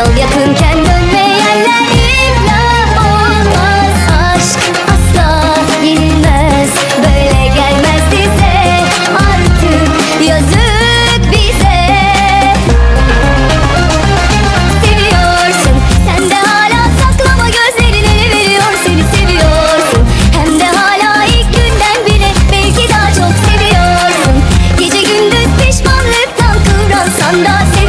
Yol yakınken dönmeyenler iflah olmaz. Aşk asla yenilmez. Böyle gelmez bize. Artık yazık bize. Seviyorsun. Sen de hala saklama gözlerini. Veriyor Seni seviyorsun. Hem de hala ilk günden bile Belki daha çok seviyorsun. Gece gündüz pişmanlıktan kıvransan da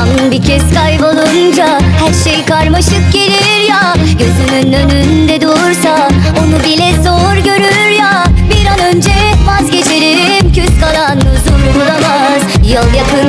İnsan bir kez kaybolunca Her şey karmaşık gelir ya. Gözünün önünde dursa Onu bile zor görür ya. Bir an önce vazgeçerim Küs kalan huzur bulamaz. Yol yakın